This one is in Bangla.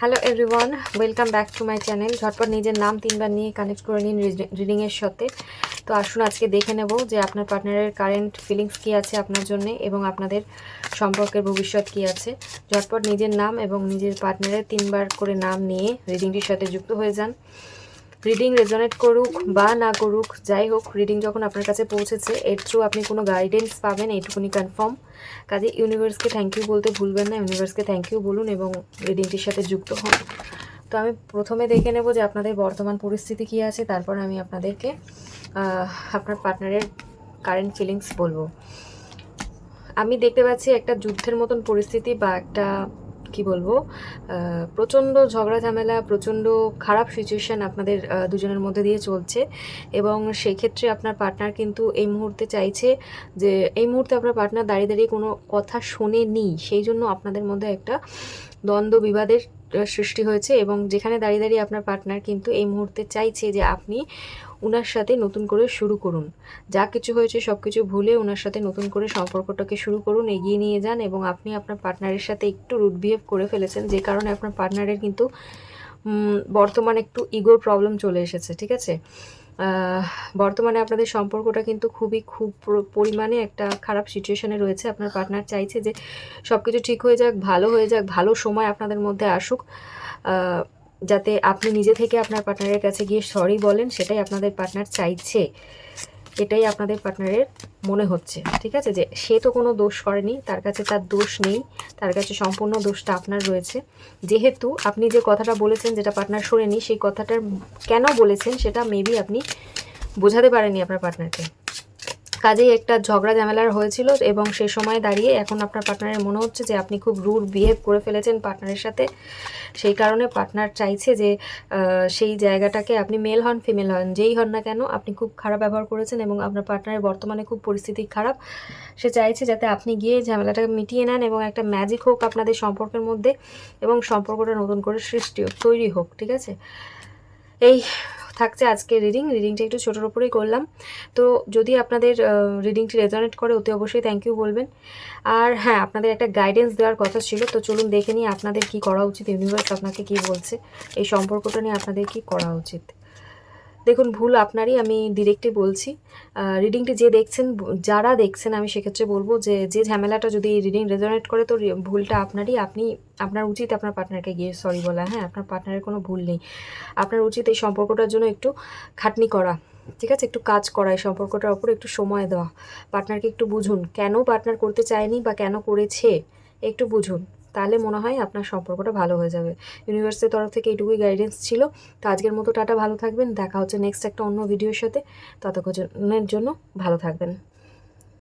Hello everyone welcome back to my channel ঝটপট নিজের নাম তিনবার নিয়ে কানেক্ট করে নিন রিডিংয়ের সাথে। তো আসুন আজকে দেখে নেব যে আপনার পার্টনারের কারেন্ট ফিলিংস কী আছে আপনার জন্য এবং আপনাদের সম্পর্কের ভবিষ্যৎ কী আছে। ঝটপট নিজের নাম এবং নিজের পার্টনারের তিনবার করে নাম নিয়ে রিডিংটির সাথে যুক্ত হয়ে যান। রিডিং রেজনেট করুক বা না করুক, যাই হোক রিডিং যখন আপনার কাছে পৌঁছেছে, এর থ্রু আপনি কোনো গাইডেন্স পাবেন, এইটুকুনি কনফার্ম কাজে ইউনিভার্সকে থ্যাংক ইউ বলতে ভুলবেন না ইউনিভার্সকে থ্যাংক ইউ বলুন এবং রিডিংটির সাথে যুক্ত হন। তো আমি প্রথমে দেখে নেব যে আপনাদের বর্তমান পরিস্থিতি কী আছে, তারপর আমি আপনাদেরকে আপনার পার্টনারের কারেন্ট ফিলিংস বলব। আমি দেখতে পাচ্ছি একটা যুদ্ধের মতন পরিস্থিতি বা একটা কি বলব প্রচণ্ড ঝগড়া, ঝামেলা, প্রচণ্ড খারাপ সিচুয়েশান আপনাদের দুজনের মধ্যে দিয়ে চলছে। এবং সেক্ষেত্রে আপনার পার্টনার কিন্তু এই মুহূর্তে চাইছে যে, এই মুহূর্তে আপনার পার্টনার দাঁড়িয়ে দাঁড়িয়ে কোনো কথা শোনে নি সেই জন্য আপনাদের মধ্যে একটা দ্বন্দ্ব বিবাদের সৃষ্টি হয়েছে এবং যেখানে দাঁড়িয়ে দাঁড়িয়ে আপনার পার্টনার কিন্তু এই মুহূর্তে চাইছে যে আপনি ওনার সাথে নতুন করে শুরু করুন। যা কিছু হয়েছে সব কিছু ভুলে ওনার সাথে নতুন করে সম্পর্কটাকে শুরু করুন, এগিয়ে নিয়ে যান এবং আপনি আপনার পার্টনারের সাথে একটু রুট বিহেভ করে ফেলেছেন, যে কারণে আপনার পার্টনারের কিন্তু বর্তমান একটু ইগোর প্রবলেম চলে এসেছে, ঠিক আছে? বর্তমানে আপনাদের সম্পর্কটা কিন্তু খুবই খুব পরিমাণে একটা খারাপ সিচুয়েশানে রয়েছে। আপনার পার্টনার চাইছে যে সব কিছু ঠিক হয়ে যাক, ভালো হয়ে যাক, ভালো সময় আপনাদের মধ্যে আসুক। যাতে আপনি নিজে থেকে আপনার পার্টনারের কাছে গিয়ে সরি বলেন, সেটাই আপনাদের পার্টনার চাইছে। এটাই আপনাদের পার্টনারের মনে হচ্ছে, ঠিক আছে? যে সে তো কোনো দোষ করেনি, তার কাছে তার দোষ নেই, তার কাছে সম্পূর্ণ দোষটা আপনার রয়েছে। যেহেতু আপনি যে কথাটা বলেছেন, যেটা পার্টনার শোনেনি, সেই কথাটার কেন বলেছেন, সেটা মেবি আপনি বোঝাতে পারেনি আপনার পার্টনারকে কাজেই একটা ঝগড়া ঝামেলার হয়েছিল এবং সে সময় দাঁড়িয়ে এখন আপনার পার্টনারের মনে হচ্ছে যে আপনি খুব রুড বিহেভ করে ফেলেছেন পার্টনারের সাথে। সেই কারণে পার্টনার চাইছে যে সেই জায়গাটাকে আপনি মেল হন ফিমেল হন, যেই হন না কেন আপনি খুব খারাপ ব্যবহার করেছেন এবং আপনার পার্টনারের বর্তমানে খুব পরিস্থিতি খারাপ। সে চাইছে যাতে আপনি গিয়ে ঝামেলাটাকে মিটিয়ে নেন এবং একটা ম্যাজিক হোক আপনাদের সম্পর্কের মধ্যে এবং সম্পর্কটা নতুন করে সৃষ্টি হোক, তৈরি হোক, ঠিক আছে? এই থাকছে আজকে রিডিং রিডিংটা একটু ছোটোর উপরেই করলাম। তো যদি আপনাদের রিডিংটি রেজনেট করে, অতি অবশ্যই থ্যাংক ইউ বলবেন। আর হ্যাঁ আপনাদের একটা গাইডেন্স দেওয়ার কথা ছিল, তো চলুন দেখে নিই আপনাদের কি করা উচিত ইউনিভার্স আপনাকে কি বলছে, এই সম্পর্কটা নিয়ে আপনাদের কি করা উচিত। দেখুন, ভুল আপনারই, আমি ডিরেক্টলি বলছি। রিডিংটি যে দেখছেন যারা দেখছেন, আমি সেক্ষেত্রে বলব যে যে ঝামেলাটা যদি রিডিং রেজনেট করে, তো ভুলটা আপনারই। আপনি, আপনার উচিত আপনার পার্টনারকে গিয়ে সরি বলা হ্যাঁ আপনার পার্টনারের কোনো ভুল নেই। আপনার উচিত এই সম্পর্কটার জন্য একটু খাটনি করা, ঠিক আছে? একটু কাজ করা, এই সম্পর্কটার ওপর একটু সময় দেওয়া। পার্টনারকে একটু বুঝুন, কেন পার্টনার করতে চায়নি বা কেন করেছে? একটু বুঝুন। তাহলে মনে হয় আপনার সম্পর্কটা ভালো হয়ে যাবে। ইউনিভার্সের তরফ থেকে এইটুকুই গাইডেন্স ছিল। তো আজকের মতো টাটা, ভালো থাকবেন। দেখা হচ্ছে নেক্সট একটা অন্য ভিডিওর সাথে। ততক্ষণের জন্য ভালো থাকবেন।